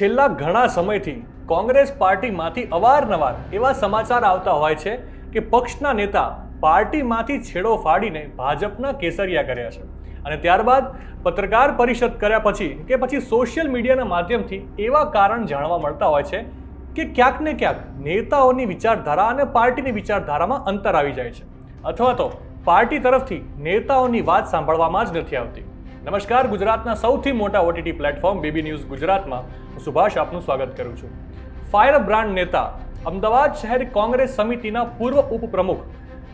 છેલ્લા ઘણા સમયથી કોંગ્રેસ પાર્ટીમાંથી અવારનવાર એવા સમાચાર આવતા હોય છે કે પક્ષના નેતા પાર્ટીમાંથી છેડો ફાડીને ભાજપના કેસરિયા કર્યા છે. અને ત્યારબાદ પત્રકાર પરિષદ કર્યા પછી કે પછી સોશિયલ મીડિયાના માધ્યમથી એવા કારણ જાણવા મળતા હોય છે કે ક્યાંક ને ક્યાંક નેતાઓની વિચારધારા અને પાર્ટીની વિચારધારામાં અંતર આવી જાય છે. અથવા તો પાર્ટી તરફથી નેતાઓની વાત સાંભળવામાં જ નથી આવતી. નમસ્કાર, ગુજરાતના સૌથી મોટા ઓટીટી પ્લેટફોર્મ બીબી ન્યૂઝ ગુજરાતમાં. હું સુભાષ આપનું સ્વાગત કરું છું. ફાયર બ્રાન્ડ નેતા, અમદાવાદ શહેર કોંગ્રેસ સમિતિના પૂર્વ ઉપપ્રમુખ,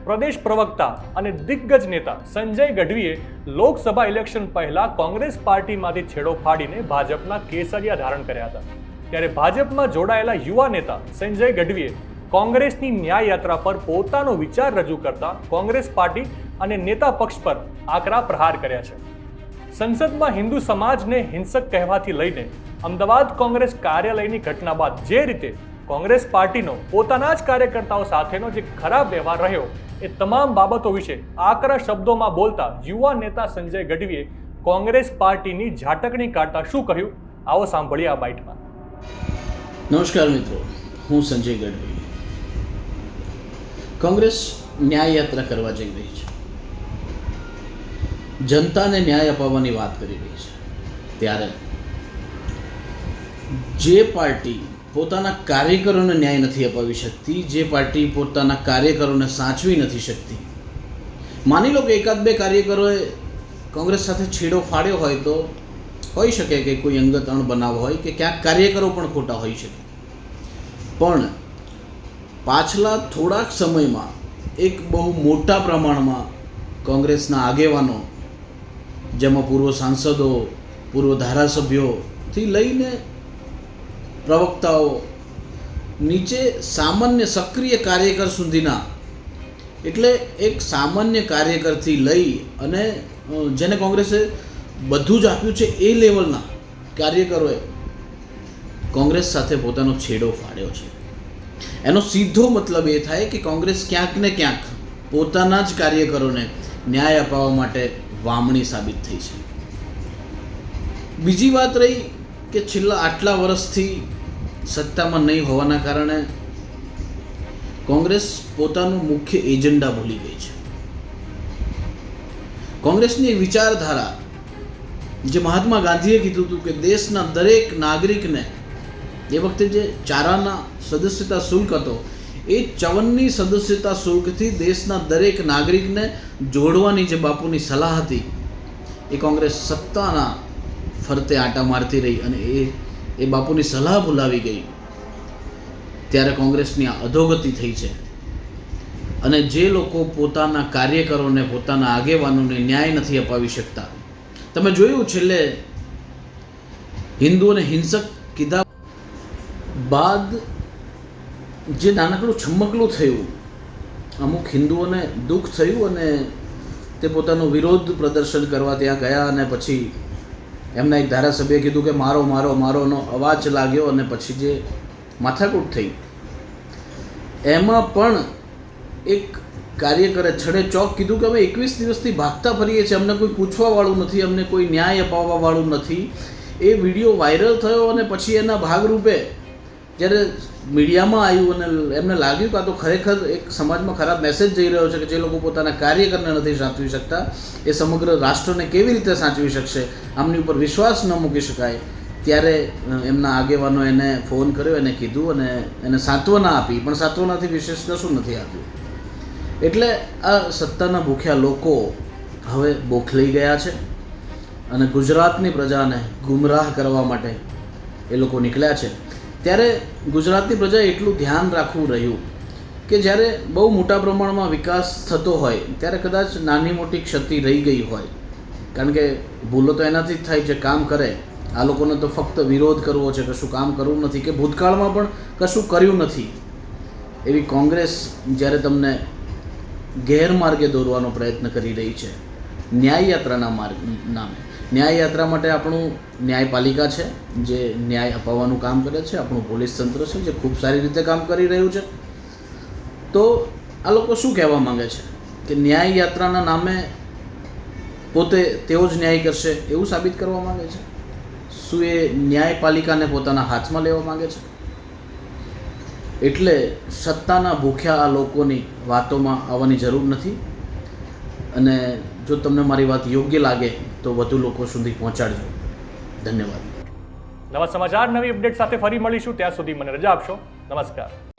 પ્રદેશ પ્રવક્તા અને દિગ્ગજ નેતા સંજય ગઢવીએ લોકસભા ઇલેક્શન પહેલા કોંગ્રેસ પાર્ટીમાંથી છેડો ફાડીને ભાજપના કેસરિયા ધારણ કર્યા હતા. ત્યારે ભાજપમાં જોડાયેલા યુવા નેતા સંજય ગઢવીએ કોંગ્રેસની ન્યાય યાત્રા પર પોતાનો વિચાર રજૂ કરતા કોંગ્રેસ પાર્ટી અને નેતા પક્ષ પર આકરા પ્રહાર કર્યા છે. સંસદમાં હિન્દુ સમાજને હિંસક કહેવાથી લઈને અમદાવાદ કોંગ્રેસ કાર્યાલયની ઘટના બાદ જે રીતે કોંગ્રેસ પાર્ટીનો પોતાના જ કાર્યકર્તાઓ સાથેનો જે ખરાબ વ્યવહાર રહ્યો, એ તમામ બાબતો વિશે આકરા શબ્દોમાં બોલતા યુવા નેતા સંજય ગઢવીએ કોંગ્રેસ પાર્ટીની ઝાટકણી કાઢતા શું કહ્યું? આવો સાંભળીએ આ બાઇટમાં. નમસ્કાર મિત્રો, હું સંજય ગઢવી. કોંગ્રેસ ન્યાય યાત્રા કરવા જઈ રહી છે. જનતાને ન્યાય અપાવવાની વાત કરી રહી છે. ત્યારે જે પાર્ટી પોતાના કાર્યકરોને ન્યાય નથી અપાવી શકતી, જે પાર્ટી પોતાના કાર્યકરોને સાચવી નથી શકતી, માની લો કે એકાદ બે કાર્યકરોએ કોંગ્રેસ સાથે છેડો ફાડ્યો હોય તો હોઈ શકે કે કોઈ અંગત અણબનાવ હોય કે ક્યાંક કાર્યકરો પણ ખોટા હોઈ શકે. પણ પાછલા થોડાક સમયમાં એક બહુ મોટા પ્રમાણમાં કોંગ્રેસના આગેવાનો જેમાં પૂર્વ સાંસદો, પૂર્વ ધારાસભ્યોથી લઈને પ્રવક્તાઓ, નીચે સામાન્ય સક્રિય કાર્યકર સુધીના, એટલે એક સામાન્ય કાર્યકરથી લઈ અને જેને કોંગ્રેસે બધું જ આપ્યું છે એ લેવલના કાર્યકરોએ કોંગ્રેસ સાથે પોતાનો છેડો ફાડ્યો છે. એનો સીધો મતલબ એ થાય કે કોંગ્રેસ ક્યાંક ને ક્યાંક પોતાના જ કાર્યકરોને ન્યાય અપાવવા માટે વામણી સાબિત થઈ છે. બીજી વાત રહી કે છેલ્લા આટલા વર્ષથી સત્તામાં નહીં હોવાના કારણે કોંગ્રેસ પોતાનું મુખ્ય એજન્ડા ભૂલી ગઈ છે. કોંગ્રેસની વિચારધારા, જે મહાત્મા ગાંધીએ કીધું હતું કે દેશના દરેક નાગરિકને, એ વખતે જે ચારાના સદસ્યતા શુલ્ક હતો એ ચવનની સદસ્યતા શુલ્કથી દેશના દરેક નાગરિકને જોડવાની જે બાપુની સલાહ હતી, એ કોંગ્રેસ સત્તાના ફરતે આટા મારતી રહી અને એ એ બાપુની સલાહ ભૂલાવી ગઈ. ત્યારે કોંગ્રેસની આ અધોગતિ થઈ છે. અને જે લોકો પોતાના કાર્યકરોને, પોતાના આગેવાનોને ન્યાય નથી અપાવી શકતા, તમે જોયું છેલ્લે હિન્દુઓને હિંસક કીધા બાદ જે નાનકડું છમકલું થયું, અમુક હિન્દુઓને દુઃખ થયું અને તે પોતાનો વિરોધ પ્રદર્શન કરવા ત્યાં ગયા અને પછી એમના એક ધારાસભ્યએ કીધું કે મારો મારો, મારોનો અવાજ લાગ્યો અને પછી જે માથાકૂટ થઈ. એમાં પણ એક કાર્યકરે છડે ચોક કીધું કે અમે એકવીસ દિવસથી ભાગતા ફરીએ છીએ, અમને કોઈ પૂછવાવાળું નથી, અમને કોઈ ન્યાય અપાવવાવાળું નથી. એ વીડિયો વાયરલ થયો અને પછી એના ભાગરૂપે જ્યારે મીડિયામાં આવ્યું અને એમને લાગ્યું કે આ તો ખરેખર એક સમાજમાં ખરાબ મેસેજ જઈ રહ્યો છે કે જે લોકો પોતાના કાર્યકરને નથી સાચવી શકતા, એ સમગ્ર રાષ્ટ્રને કેવી રીતે સાચવી શકશે, આમની ઉપર વિશ્વાસ ન મૂકી શકાય, ત્યારે એમના આગેવાનો એને ફોન કર્યો, એને કીધું અને એને સાંત્વના આપી, પણ સાંત્વનાથી વિશેષ કશું નથી આપ્યું. એટલે આ સત્તાના ભૂખ્યા લોકો હવે બોખલાઈ ગયા છે અને ગુજરાતની પ્રજાને ગુમરાહ કરવા માટે એ લોકો નીકળ્યા છે. ત્યારે ગુજરાતની પ્રજાએ એટલું ધ્યાન રાખવું રહ્યું કે જ્યારે બહુ મોટા પ્રમાણમાં વિકાસ થતો હોય, ત્યારે કદાચ નાની મોટી ક્ષતિ રહી ગઈ હોય. કારણ કે ભૂલો તો એનાથી જ થાય જે કામ કરે. આ લોકોને તો ફક્ત વિરોધ કરવો છે, કશું કામ કરવું નથી, કે ભૂતકાળમાં પણ કશું કર્યું નથી. એવી કોંગ્રેસ જ્યારે તમને ગેરમાર્ગે દોરવાનો પ્રયત્ન કરી રહી છે ન્યાય યાત્રાના માર્ગ, નામે. ન્યાય યાત્રા માટે આપણું ન્યાયપાલિકા છે, જે ન્યાય અપાવવાનું કામ કરે છે, આપણું પોલીસ તંત્ર છે, જે ખૂબ સારી રીતે કામ કરી રહ્યું છે. તો આ લોકો શું કહેવા માંગે છે? કે ન્યાય યાત્રાના નામે પોતે તેઓ જ ન્યાય કરશે એવું સાબિત કરવા માંગે છે? શું એ ન્યાયપાલિકાને પોતાના હાથમાં લેવા માંગે છે? એટલે સત્તાના ભૂખ્યા આ લોકોની વાતોમાં આવવાની જરૂર નથી. અને જો તમને મારી વાત યોગ્ય લાગે, તો વધુ લોકો સુધી પહોંચાડજો. ધન્યવાદ. નવા સમાચાર, નવી અપડેટ સાથે ફરી મળીશું. ત્યાં સુધી મને રજા આપશો. નમસ્કાર.